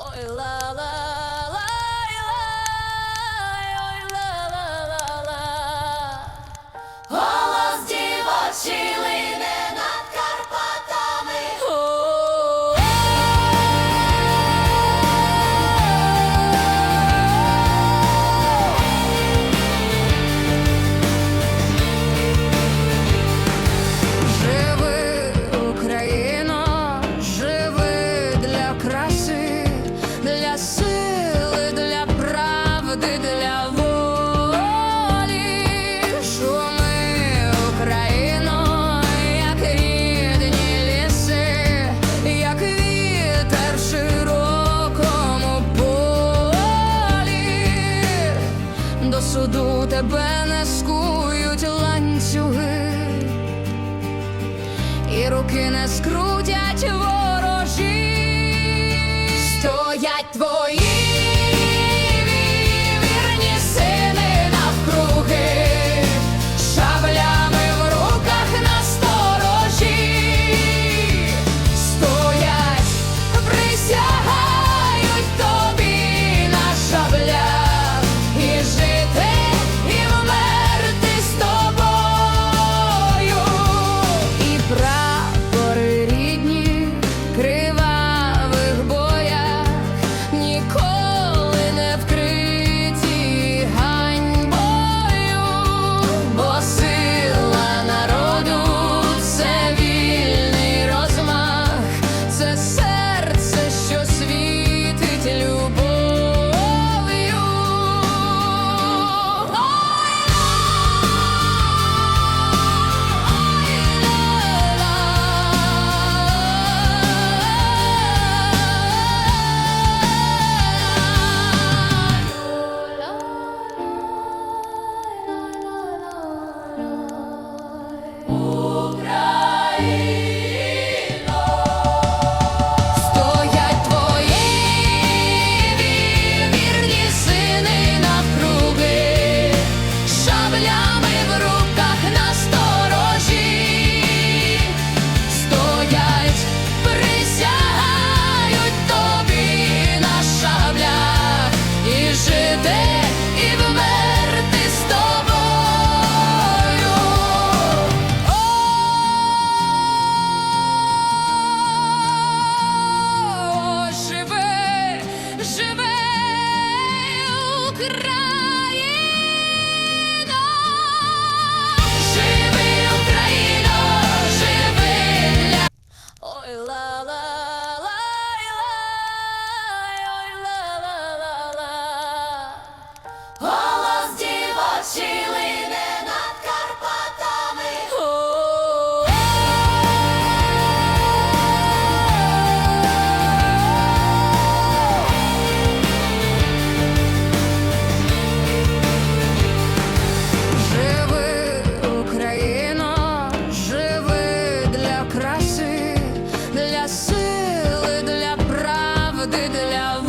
Oh, la la. суду тебе не скують ланцюги, і руки не скрутять воду. love.